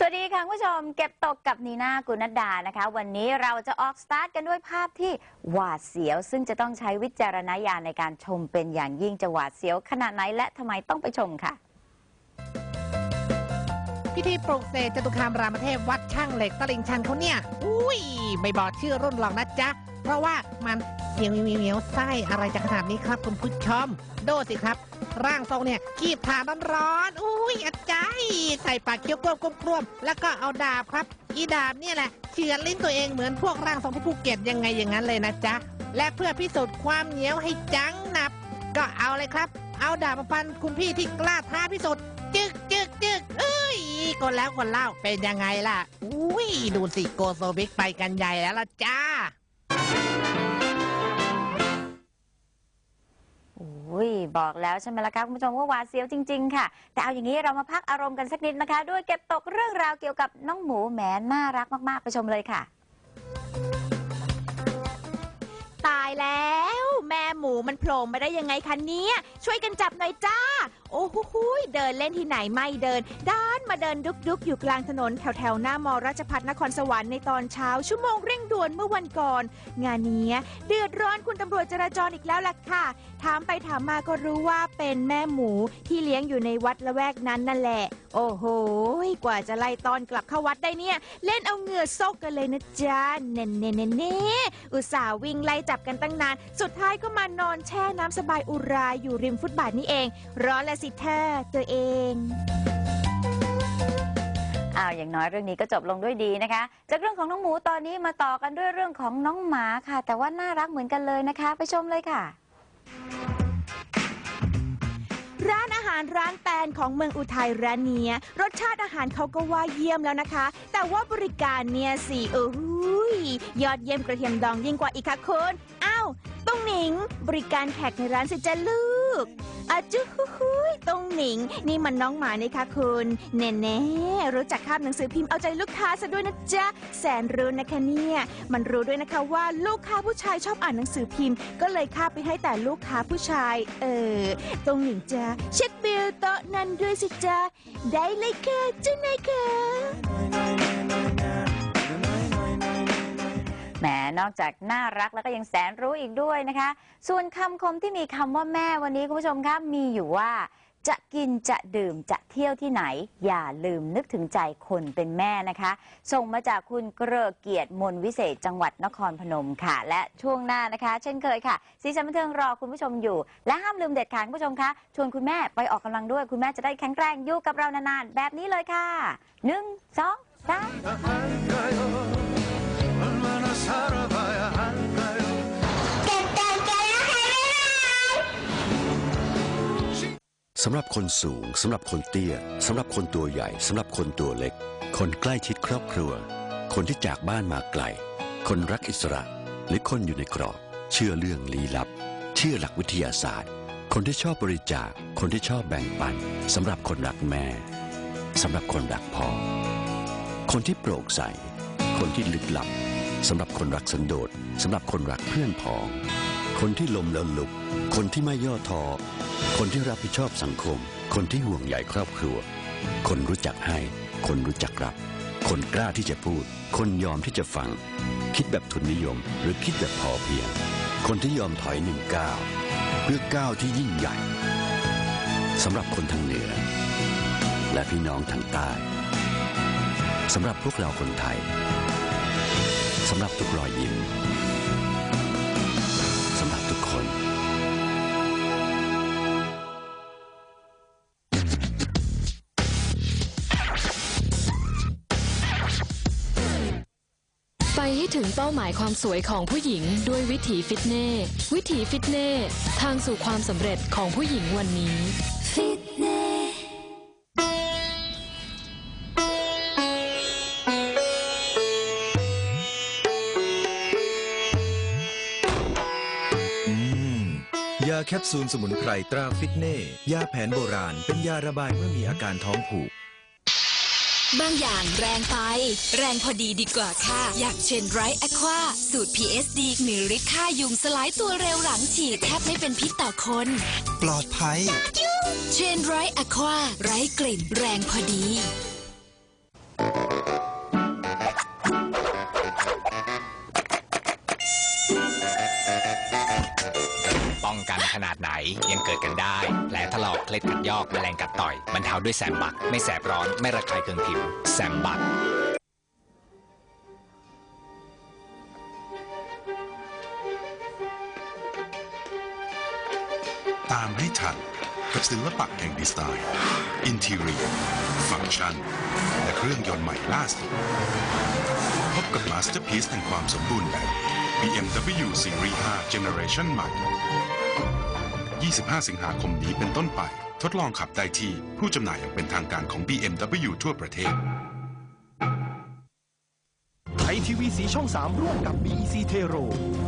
สวัสดีค่ะคุณผู้ชมเก็บตกกับนีน่ากุณดานะคะ วันนี้เราจะออกสตาร์ทกันด้วยภาพที่หวาดเสียว ซึ่งจะต้องใช้วิจารณญาณในการชมเป็นอย่างยิ่งจะหวาดเสียวขนาดไหนและทำไมต้องไปชมค่ะ พิธีปลุกเสกจตุคามรามเทพวัดช่างเหล็กตลิ่งชันเขาเนี่ย อุ้ย ไม่บอกชื่อรุ่นหรอกนะจ๊ะ เพราะว่ามันเหนียวเหนียวเหนียวไส้อะไรจะขนาดนี้ครับคุณผู้ชม โดสิครับ ร่างทรงเนี่ยกีบถ่านร้อนๆอุ้ยอาจารย์ใส่ปากเคี้ยวกลมกลมๆแล้วก็เอาดาบครับ อีดาบเนี่ยแหละเฉือนลิ้นตัวเองเหมือนพวกร่างทรงที่ภูเก็ตยังไงอย่างนั้นเลยนะจ๊ะ และเพื่อพิสูจน์ความเหนียวให้จังหนับ ก็เอาเลยครับ เอาดาบมาฟันคุณพี่ที่กล้าท้าพิสูจน์จึกจึกจึกเอ้ยคนแล้วคนเล่าเป็นยังไงล่ะ อุ้ยดูสิโกโซบิกไปกันใหญ่แล้วล่ะจ้า โอ้ยบอกแล้วใช่ไหมล่ะคะคุณผู้ชมว่าหวาดเสียวจริง ๆ ค่ะ แต่เอาอย่างนี้เรามาพักอารมณ์กันสักนิดนะคะ ด้วยเก็บตกเรื่องราวเกี่ยวกับน้องหมูแหมน่ารักมากๆไปชมเลยค่ะ ตายแล้ว แม่หมูมันโผล่มาได้ยังไงคะเนี่ยช่วยกันจับหน่อยจ้า โอ้โหยเดินเล่นที่ไหนไม่เดิน ด้านมาเดินดุกดุกๆอยู่กลางถนนแถวแถวหน้ามอราชพัฒนครสวรรค์ในตอนเช้าชั่วโมงเร่งด่วนเมื่อวันก่อน งานนี้เดือดร้อนคุณตำรวจจราจรอีกแล้วล่ะค่ะ ถามไปถามมาก็รู้ว่าเป็นแม่หมูที่เลี้ยงอยู่ในวัดละแวกนั้นนั่นแหละ โอ้โหกว่าจะไล่ตอนกลับเข้าวัดได้เนี่ย เล่นเอาเหงื่อซกกันเลยนะจ๊ะเน่เน่เน่เน่อุตส่าห์วิ่งไล่จับกันตั้งนาน สุดท้ายก็มานอนแช่น้ำสบายอุราอยู่ริมฟุตบาทนี่เอง ร้อนและสิแท้ตัวเองอ้าวอย่างน้อยเรื่องนี้ก็จบลงด้วยดีนะคะ จากเรื่องของน้องหมูตอนนี้มาต่อกันด้วยเรื่องของน้องหมาค่ะ แต่ว่าน่ารักเหมือนกันเลยนะคะ ไปชมเลยค่ะ ร้านอาหารร้านแตนของเมืองอุทัยร้านเนี้ยรสชาติอาหารเขาก็ว่าเยี่ยมแล้วนะคะ แต่ว่าบริการเนี่ยสิเออยอดเยี่ยมกระเทียมดองยิ่งกว่าอีกค่ะคุณอ้าวตุ้งหนิง บริการแขกในร้านสิจ้าลูกอาจุฮูฮูยตุ้ง หนิง นี่มันน้องหมานี่ค่ะคุณแน่แน่ๆรู้จักคาบหนังสือพิมพ์เอาใจลูกค้าซะด้วยนะจ๊ะแสนรู้นะคะเนี่ยมันรู้ด้วยนะคะว่าลูกค้าผู้ชายชอบอ่านหนังสือพิมพ์ ก็เลยคาบไปให้แต่ลูกค้าผู้ชาย เออตรงหนิงจ้าเช็คบิลโต๊ะนั้นด้วยสิจ้าได้เลยค่ะเจ้านายค่ะแหมนอกจากน่ารักแล้วก็ยังแสนรู้อีกด้วยนะคะ ส่วนคำคมที่มีคำว่าแม่วันนี้คุณผู้ชมครับมีอยู่ว่า จะกินจะดื่มจะเที่ยวที่ไหน อย่าลืมนึกถึงใจคนเป็นแม่นะคะ ส่งมาจากคุณเกรอเกียรติมนวิเศษจังหวัดนครพนมค่ะ และช่วงหน้านะคะ เช่นเคยค่ะสีสันบันเทิงรอคุณผู้ชมอยู่ และห้ามลืมเด็ดขาดคุณผู้ชมคะชวนคุณแม่ไปออกกำลังด้วย คุณแม่จะได้แข็งแรงอยู่กับเรานานๆแบบนี้เลยค่ะหนึ่งสองสาม สำหรับคนสูงสำหรับคนเตี้ยสำหรับคนตัวใหญ่สำหรับคนตัวเล็ก คนใกล้ชิดครอบครัว คนที่จากบ้านมาไกล คนรักอิสระ หรือคนอยู่ในกรอบ เชื่อเรื่องลี้ลับ เชื่อหลักวิทยาศาสตร์ คนที่ชอบบริจาค คนที่ชอบแบ่งปันสำหรับคนรักแม่สำหรับคนรักพ่อ คนที่โปร่งใส คนที่ลึกลับสำหรับคนรักสันโดษสำหรับคนรักเพื่อนพ้อง คนที่ลมแล้วลุก คนที่ไม่ย่อท้อคนที่รับผิดชอบสังคม คนที่ห่วงใยครอบครัว คนรู้จักให้ คนรู้จักรับ คนกล้าที่จะพูด คนยอมที่จะฟัง คิดแบบทุนนิยม หรือคิดแบบพอเพียง คนที่ยอมถอยหนึ่งก้าวเพื่อก้าวที่ยิ่งใหญ่สำหรับคนทางเหนือ และพี่น้องทางใต้สำหรับพวกเราคนไทยสำหรับทุกรอยยิ้ม ถึงเป้าหมายความสวยของผู้หญิงด้วยวิถีฟิตเนสวิถีฟิตเนสทางสู่ความสำเร็จของผู้หญิงวันนี้ฟิตเนสยาแคปซูลสมุนไพรตราฟิตเน่ ยาแผนโบราณ เป็นยาระบายเมื่อมีอาการท้องผูก บางอย่างแรงไป แรงพอดีดีกว่าค่ะ อย่างเช่นไรอะควาสูตร PSD มีฤทธิ์ฆ่ายุงสลายตัวเร็วหลังฉีดแทบไม่เป็นพิษต่อคน ปลอดภัย เชนไรอะควาไร้กลิ่น แรงพอดี้องกันขนาดไหนยังเกิดกันได้ แผลถลอกเคล็ดขัดยอกแมลงกัดต่อยบรรเทาด้วยแสมบัก ไม่แสบร้อนไม่ระคายเคืองผิว แสมบักตามให้ทันกับศิลปะแห่งดีไซน์ อินทีเรียฟังก์ชัน และเครื่องยนต์ใหม่ล่าสุด พบกับมาสเตอร์พีซแห่งความสมบูรณ์แบบ BMW Series 5 Generation ใหม่ 25 สิงหาคมนี้เป็นต้นไป ทดลองขับได้ที่ผู้จำหน่ายอย่างเป็นทางการของ BMW ทั่วประเทศ ไทยทีวีสีช่อง 3 ร่วมกับ BEC เทโร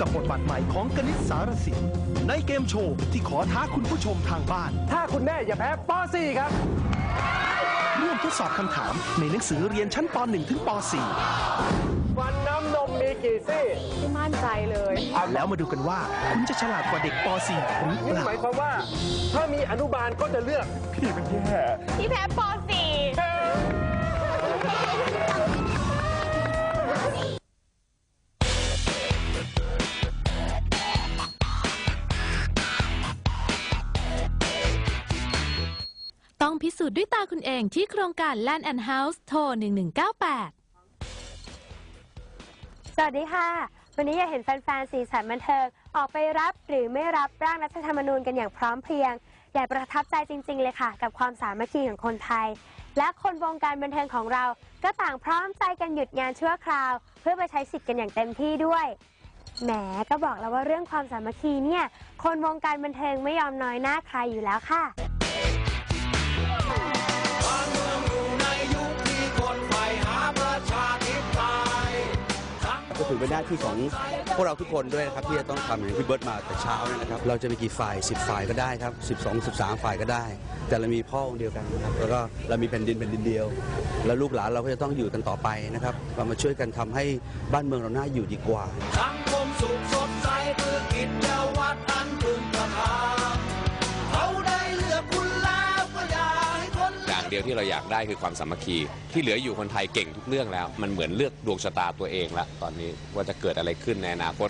กับบทบาทใหม่ของกนิษฐ์สารสินในเกมโชว์ที่ขอท้าคุณผู้ชมทางบ้าน ถ้าคุณแม่อย่าแพ้ป .4 ครับ ร่วมทดสอบคำถามในหนังสือเรียนชั้นป .1 ถึงป .4 ฟัน น้ำนมมีกี่ซี่ไม่มั่นใจเลยแล้วมาดูกันว่า คุณจะฉลาดกว่าเด็กป .4 หรือเปนี่ล่าหมายความว่า ถ้ามีอนุบาลก็จะเลือก พี่เป็นแย่พี่แพ้ป .4 ต้องพิสูจน์ด้วยตาคุณเองที่โครงการ Land and House โทร 1198 สวัสดีค่ะ วันนี้อยากเห็นแฟนๆสีสันบันเทิงออกไปรับหรือไม่รับร่างรัฐธรรมนูญกันอย่างพร้อมเพรียง อยากประทับใจจริง ๆ เลยค่ะ กับความสามัคคีของคนไทย และคนวงการบันเทิงของเรา ก็ต่างพร้อมใจกันหยุดงานชั่วคราว เพื่อไปใช้สิทธิ์กันอย่างเต็มที่ด้วยแหมก็บอกแล้วว่าเรื่องความสามัคคีเนี่ย คนวงการบันเทิงไม่ยอมน้อยหน้าใครอยู่แล้วค่ะือเป็นหน้าที่ของพวกเราทุกคนด้วยนะครับที่จะต้องทำอย่างพี่เบิร์ตมาแต่เช้าเนี่ยนะครับเราจะมีกี่ฝ่าย 10 ฝ่ายก็ได้ครับ 12 13 ฝ่ายก็ได้ แต่เรามีพ่อองค์เดียวกันนะครับแล้วก็เรามีแผ่นดินแผ่นดินเดียว แล้วลูกหลานเราก็จะต้องอยู่กันต่อไปนะครับเรามาช่วยกันทำให้บ้านเมืองเราน่าอยู่ดีกว่า สังคมสุขสดใส ย่างเดียวที่เราอยากได้คือความสามัคคี ที่เหลืออยู่คนไทยเก่งทุกเรื่องแล้ว มันเหมือนเลือกดวงชะตาตัวเองละตอนนี้ว่าจะเกิดอะไรขึ้นในอนาคต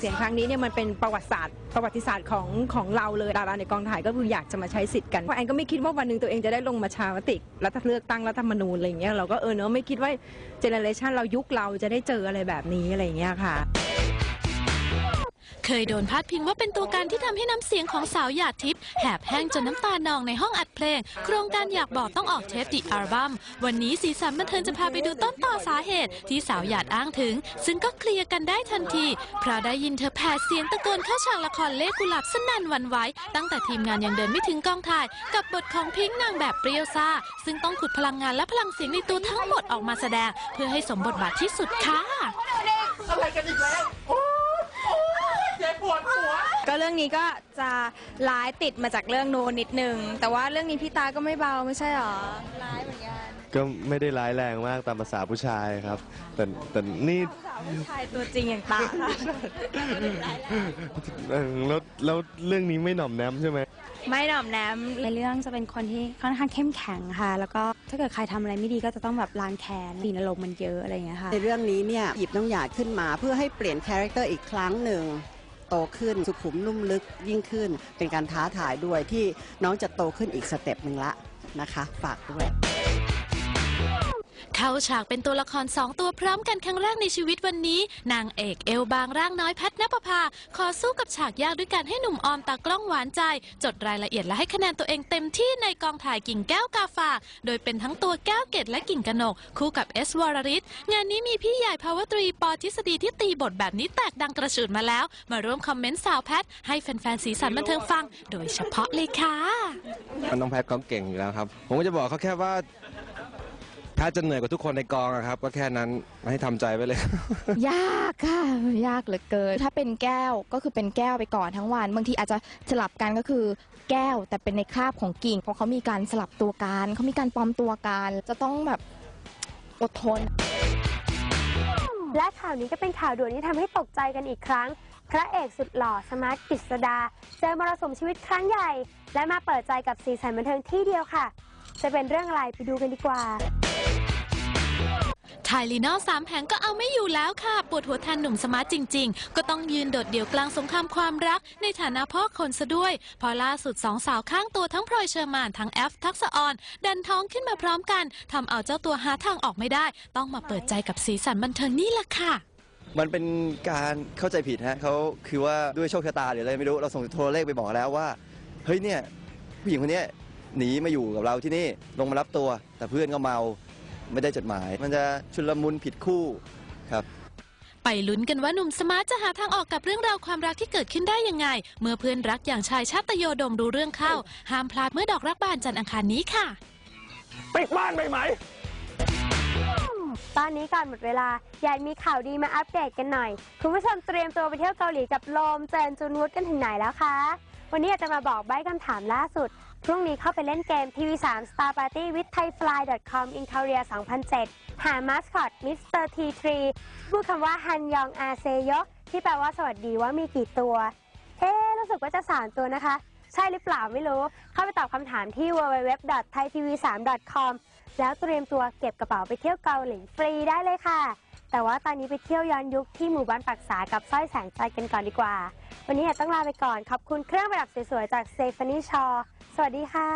เสียงครั้งนี้เนี่ยมันเป็นประวัติศาสตร์ ประวัติศาสตร์ของของเราเลยดาราในกองถ่ายก็คืออยากจะมาใช้สิทธิ์กันเพราะแอนก็ไม่คิดว่าวันหนึ่งตัวเองจะได้ลงมาชาวติกรัฐเลือกตั้งรัฐธรรมนูญอะไรอย่างเงี้ยเราก็เออเนอะไม่คิดว่าเจเนอเรชันเรายุคเราจะได้เจออะไรแบบนี้อะไรอย่างเงี้ยค่ะ เคยโดนพาดพิงว่าเป็นตัวการที่ทำให้น้ำเสียงของสาวหยาดทิพย์แหบแห้งจนน้ำตานองในห้องอัดเพลง โครงการอยากบอกต้องออกเทปดิอัลบั้มวันนี้สีสันบันเทิงจะพาไปดูต้นต่อสาเหตุ ที่สาวหยาดอ้างถึง ซึ่งก็เคลียร์กันได้ทันทีเพราะได้ยินเธอแผดเสียงตะโกนเข้าฉากละครเลขกุหลาบสนั่นหวันไหวตั้งแต่ทีมงานยังเดินไม่ถึงกองถ่าย กับบทของพิงค์นางแบบเปรี้ยวซ่าซึ่งต้องขุดพลังงานและพลังเสียงในตัวทั้งหมดออกมาแสดง เพื่อให้สมบทบาทที่สุดค่ะอะไรกันอีกแล้ว ปวดหัว ก็เรื่องนี้ก็จะร้ายติดมาจากเรื่องโนนนิดนึง แต่ว่าเรื่องนี้พี่ตาก็ไม่เบาไม่ใช่หรอ ร้ายเหมือนกันก็ไม่ได้ร้ายแรงมากตามภาษาผู้ชายครับ แต่แต่นี่ผู้ชายตัวจริงอย่างตาเออแล้วแล้วเรื่องนี้ไม่หน่อมแนมใช่ไหมไม่หน่อมแนมในเรื่องจะเป็นคนที่ค่อนข้างเข้มแข็งค่ะ แล้วก็ถ้าเกิดใครทำอะไรไม่ดีก็จะต้องแบบล้างแค้นดีนอารมณ์มันเยอะอะไรอย่างเงี้ยค่ะในเรื่องนี้เนี่ยหยิบน้องหยาดขึ้นมาเพื่อให้เปลี่ยนคาแรคเตอร์อีกครั้งหนึ่ง โตขึ้นสุขุมนุ่มลึกยิ่งขึ้น เป็นการท้าทายด้วยที่น้องจะโตขึ้นอีกสเต็ปหนึ่งละนะคะ ฝากด้วย เข้าฉากเป็นตัวละครสองตัวพร้อมกันครั้งแรกในชีวิตวันนี้ นางเอกเอลบางร่างน้อยแพทนปภาขอสู้กับฉากยากด้วยการให้หนุ่มออมตากล้องหวานใจ จดรายละเอียดและให้คะแนนตัวเองเต็มที่ในกองถ่ายกิ่งแก้วกาฝาก โดยเป็นทั้งตัวแก้วเกตและกิ่งกนก คู่กับเอสวรริศงานนี้มีพี่ใหญ่ภาวตรีปอทฤษฎีที่ตีบทแบบนี้แตกดังกระฉูดมาแล้ว มาร่วมคอมเมนต์สาวแพทให้แฟนๆสีสันบันเทิงฟัง โดยเฉพาะเลยค่ะน้องแพทเขาเก่งอยู่แล้วครับ ผมก็จะบอกเขาแค่ว่า แพทจะเหนื่อยกว่าทุกคนในกองอะครับ ก็แค่นั้นให้ทำใจไว้เลย ยากค่ะ ยากเหลือเกิน ถ้าเป็นแก้วก็คือเป็นแก้วไปก่อนทั้งวัน บางทีอาจจะสลับกันก็คือแก้วแต่เป็นในคราบของกิ่ง เพราะเขามีการสลับตัวกันเขามีการปลอมตัวกันจะต้องแบบอดทน และข่าวนี้ก็เป็นข่าวด่วนที่ทำให้ตกใจกันอีกครั้ง พระเอกสุดหล่อสมาร์ทกฤษดา เจอมรสุมชีวิตครั้งใหญ่ และมาเปิดใจกับสีสันบันเทิงที่เดียวค่ะ จะเป็นเรื่องอะไรไปดูกันดีกว่า ไทลีนอลสามแผงก็เอาไม่อยู่แล้วค่ะ ปวดหัวแทนหนุ่มสมาร์ทจริง ๆ ก็ต้องยืนโดดเดี่ยวกลางสงครามความรัก ในฐานะพ่อคนซะด้วย พอล่าสุดสองสาวข้างตัวทั้งพลอยเชอร์มานทั้งแอฟทักษออน ดันท้องขึ้นมาพร้อมกันทำเอาเจ้าตัวหาทางออกไม่ได้ ต้องมาเปิดใจกับสีสันบันเทิงนี่แหละค่ะมันเป็นการเข้าใจผิดฮะเขาคือว่าด้วยโชคชะตาหรืออะไรไม่รู้เราส่งโทรเลขไปบอกแล้วว่า เฮ้ยเนี่ยผู้หญิงคนนี้หนีมาอยู่กับเราที่นี่ลงมารับตัว แต่เพื่อนก็เมา ไม่ได้จดหมาย มันจะชุลมุนผิดคู่ครับ ไปลุ้นกันว่าหนุ่มสมาร์ทจะหาทางออกกับเรื่องราวความรักที่เกิดขึ้นได้ยังไง เมื่อเพื่อนรักอย่างชายชาตโยดมรู้เรื่องเข้า ห้ามพลาดเมื่อดอกรักบานจันทร์อังคารนี้ค่ะ ปิดบ้านไปไหม ตอนนี้ก่อนหมดเวลา อยากมีข่าวดีมาอัปเดตกันหน่อย คุณผู้ชมเตรียมตัวไปเที่ยวเกาหลีกับโลมเจนจุนวุฒกันถึงไหนแล้วคะ วันนี้อยากจะมาบอกใบ้คำถามล่าสุด พรุ่งนี้เข้าไปเล่นเกม TV3 Star Party with thaifly.com in Korea 2007 หามาสคอต Mr. T3 พูดคำว่าฮันยองอาเซโยที่แปลว่าสวัสดีว่ามีกี่ตัว เอ๊รู้สึกว่าจะสามตัวนะคะ ใช่หรือเปล่าไม่รู้ เข้าไปตอบคำถามที่ www.thaitv3.com แล้วเตรียมตัวเก็บกระเป๋าไปเที่ยวเกาหลีฟรีได้เลยค่ะ แต่ว่าตอนนี้ไปเที่ยวย้อนยุคที่หมู่บ้านปักษากับสร้อยแสงใจกันก่อนดีกว่า วันนี้ต้องลาไปก่อน ขอบคุณเครื่องประดับสวยๆจากเซฟานี่ชอ วัสดีค่ะ